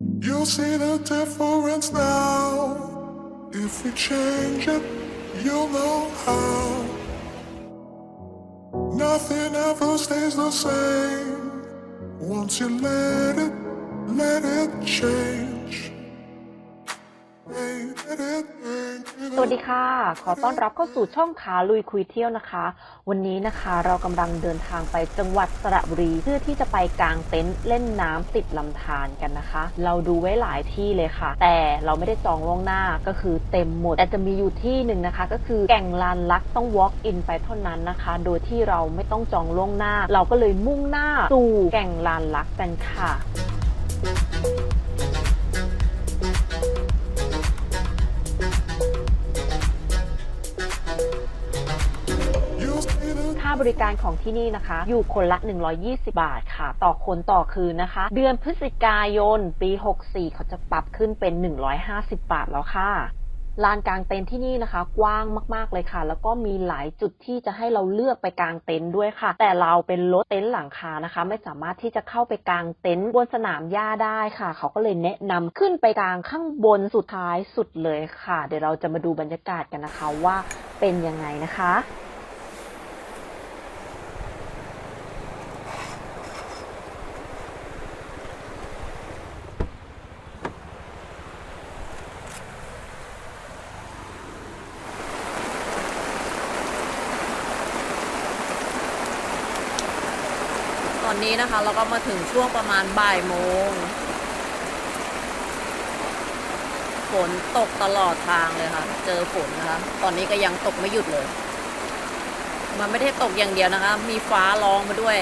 You'll see the difference now. If we change it, you'll know how. Nothing ever stays the same. Once you let it, let it change. Hey, let it, it, สวัสดีค่ะ ขอต้อนรับเข้าสู่ช่องขาลุยคุยเที่ยวนะคะ วันนี้นะคะเรากำลังเดินทางไปจังหวัดสระบุรีเพื่อที่จะไปกางเต็นท์เล่นน้ำติดลำธารกันนะคะ เราดูไว้หลายที่เลยค่ะ แต่เราไม่ได้จองล่วงหน้าก็คือเต็มหมด แต่จะมีอยู่ที่หนึ่งนะคะ ก็คือแก่งลานลักต้อง walk in ไปเท่านั้นนะคะ โดยที่เราไม่ต้องจองล่วงหน้า เราก็เลยมุ่งหน้าสู่แก่งลานลักกันค่ะ ริการของที่นี่นะคะ อยู่คนละ 120 บาทค่ะ ต่อคนต่อคืนนะคะ เดือนพฤศจิกายน ปี 64 เขาจะปรับขึ้นเป็น 150 บาทแล้วค่ะลานกลางเต็นท์ที่นี่นะคะ กว้างมากๆเลยค่ะ แล้วก็มีหลายจุดที่จะให้เราเลือกไปกางเต็นท์ด้วยค่ะ แต่เราเป็นรถเต็นท์หลังคานะคะ ไม่สามารถที่จะเข้าไปกางเต็นท์บนสนามหญ้าได้ค่ะ เขาก็เลยแนะนำขึ้นไปกลางข้างบนสุดท้ายสุดเลยค่ะ เดี๋ยวเราจะมาดูบรรยากาศกันนะคะว่าเป็นยังไงนะคะ อนนี้นะคะเราก็มาถึงช่วงประมาณบ่ายโมง ฝนตกตลอดทางเลยค่ะ เจอฝนนะคะ ตอนนี้ก็ยังตกไม่หยุดเลย มันไม่ได้ตกอย่างเดียวนะคะ มีฟ้าร้องมาด้วย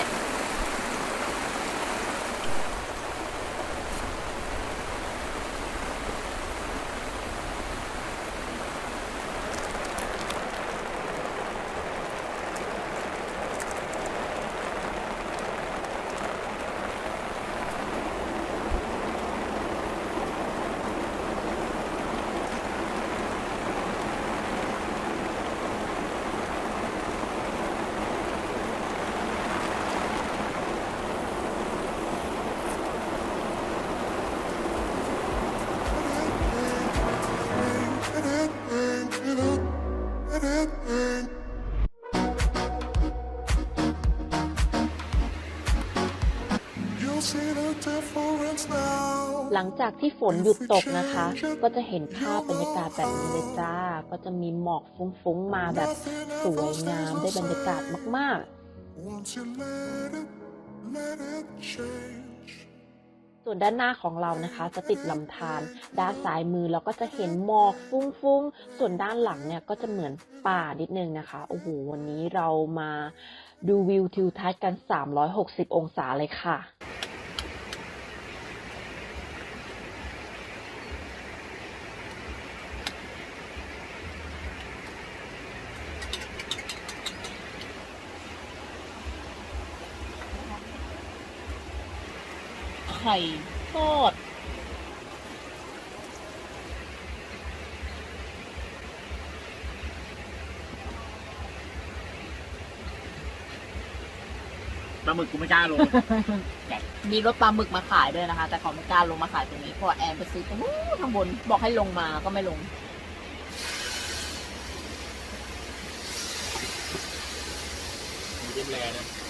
หลังจากที่ฝนหยุดตกนะคะ ก็จะเห็นภาพบรรยากาศแบบนี้เลยจ้า ก็จะมีหมอกฟุ้งๆมาแบบสวยงามได้บรรยากาศมากๆส่วนด้านหน้าของเรานะคะจะติดลำธารด้านซ้ายมือเราก็จะเห็นหมอกฟุ้งๆ ส่วนด้านหลังเนี่ยก็จะเหมือนป่านิดนึงนะคะ โอ้โห วันนี้เรามาดูวิวทิวทัศน์กัน 360 องศาเลยค่ะ ไข่ทอด ปลาหมึกกูไม่กล้าลง มีรถปลาหมึกมาขายด้วยนะคะ แต่เขาไม่กล้าลงมาขายตรงนี้เพราะว่าแอนไปซื้อตรงนู้นข้างบนบอกให้ลงมาก็ไม่ลงจิ้มแรนะ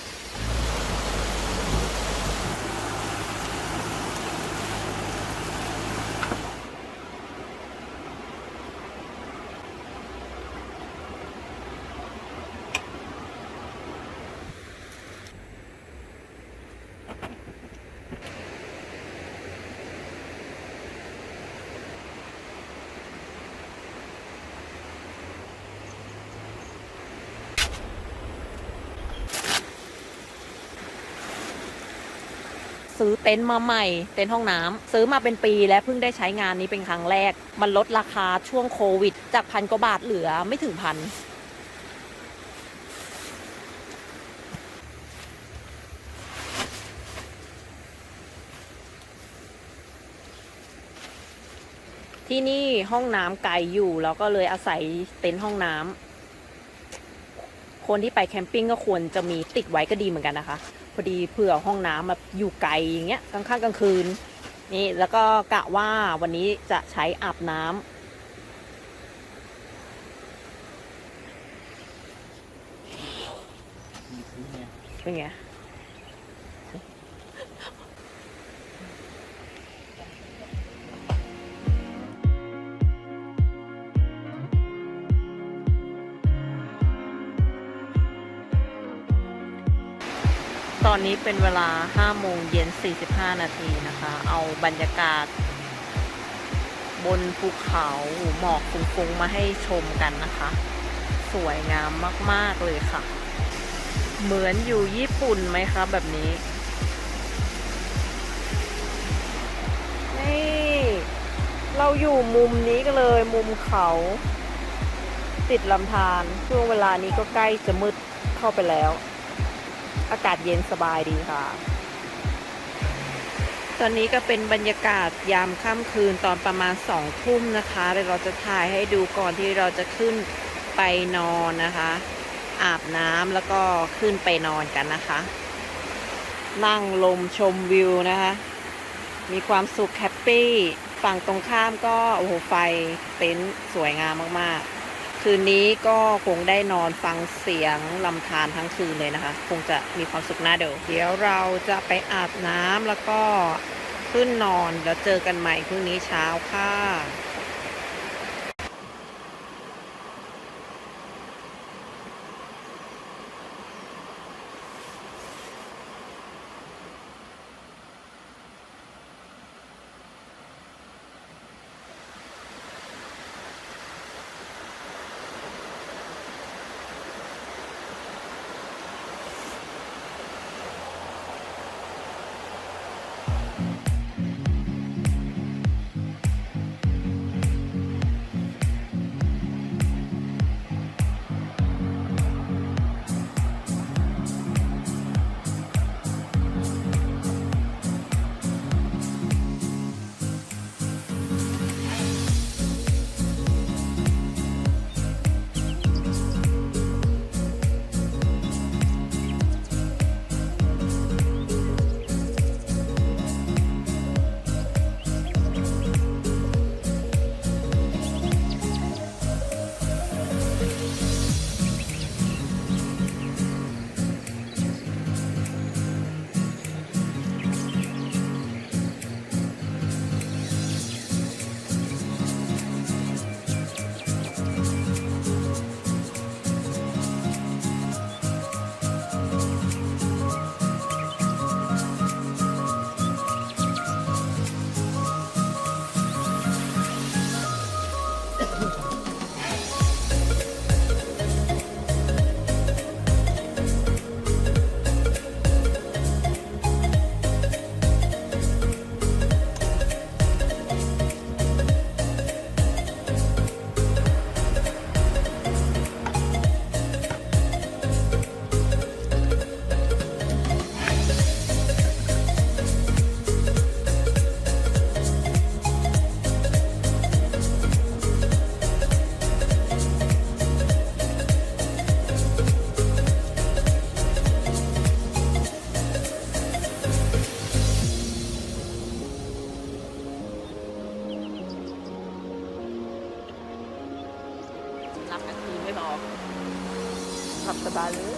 ซื้อเต็นท์มาใหม่ เต็นท์ห้องน้ำซื้อมาเป็นปีและเพิ่งได้ใช้งานนี้เป็นครั้งแรก มันลดราคาช่วงโควิด จากพันกว่าบาทเหลือไม่ถึงพันที่นี่ห้องน้ำไกลอยู่แล้วก็เลยอาศัยเต็นท์ห้องน้ำคนที่ไปแคมปิ้งก็ควรจะมีติดไว้ก็ดีเหมือนกันนะคะ พอดีเผื่อห้องน้ำมาอยู่ไกลอย่างเงี้ยกลางค่ำกลางคืนนี่แล้วก็กะว่าวันนี้จะใช้อาบน้ำเป็นไง อนนี้เป็นเวลา5โมงเย็น 45 นาทีนะคะ เอาบรรยากาศ บนภูเขาหมอกฟุ้งๆมาให้ชมกันนะคะ สวยงามมากๆเลยค่ะ เหมือนอยู่ญี่ปุ่นไหมคะ แบบนี้ นี่ เราอยู่มุมนี้ก็เลยมุมเขา ติดลำธารช่วงเวลานี้ก็ใกล้จะมืดเข้าไปแล้ว อากาศเย็นสบายดีค่ะ ตอนนี้ก็เป็นบรรยากาศยามค่ำคืนตอนประมาณสองทุ่มนะคะเดี๋ยวเราจะถ่ายให้ดูก่อนที่เราจะขึ้นไปนอนนะคะ อาบน้ำแล้วก็ขึ้นไปนอนกันนะคะ นั่งลมชมวิวนะคะ มีความสุขแฮปปี้ ฝั่งตรงข้ามก็โอ้โหไฟเต็นท์สวยงามมากๆ คืนนี้ก็คงได้นอนฟังเสียงลำธารทั้งคืนเลยนะคะ คงจะมีความสุขน่าดูเดี๋ยวเราจะไปอาบน้ำแล้วก็ขึ้นนอนแล้วเจอกันใหม่พรุ่งนี้เช้าค่ะ ห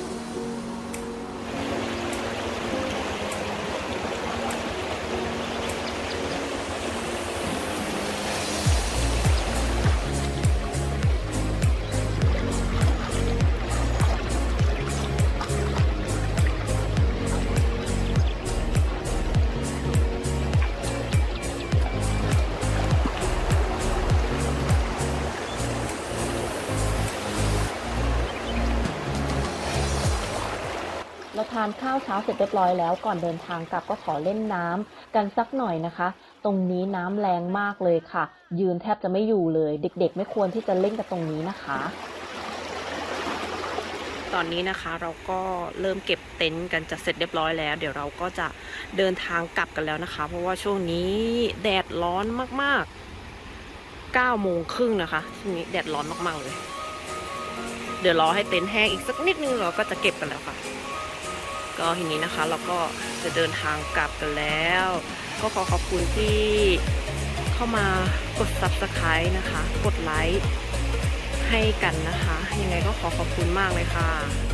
เราทานข้าวเช้าเสร็จเรียบร้อยแล้วก่อนเดินทางกลับก็ขอเล่นน้ำกันสักหน่อยนะคะ ตรงนี้น้ำแรงมากเลยค่ะ ยืนแทบจะไม่อยู่เลย เด็ก ๆ ไม่ควรที่จะเล่นกันตรงนี้นะคะ ตอนนี้นะคะเราก็เริ่มเก็บเต็นท์กันจะเสร็จเรียบร้อยแล้ว เดี๋ยวเราก็จะเดินทางกลับกันแล้วนะคะ เพราะว่าช่วงนี้แดดร้อนมากๆ9โมงครึ่งนะคะช่วงนี้แดดร้อนมากๆเลย เดี๋ยวรอให้เต็นท์แห้งอีกสักนิดนึงเราก็จะเก็บกันแล้วค่ะ ก็ทีนี้นะคะเราก็จะเดินทางกลับกันแล้ว ก็ขอขอบคุณที่เข้ามากด subscribe นะคะ กดไลค์ให้กันนะคะ ยังไงก็ขอขอบคุณมากเลยค่ะ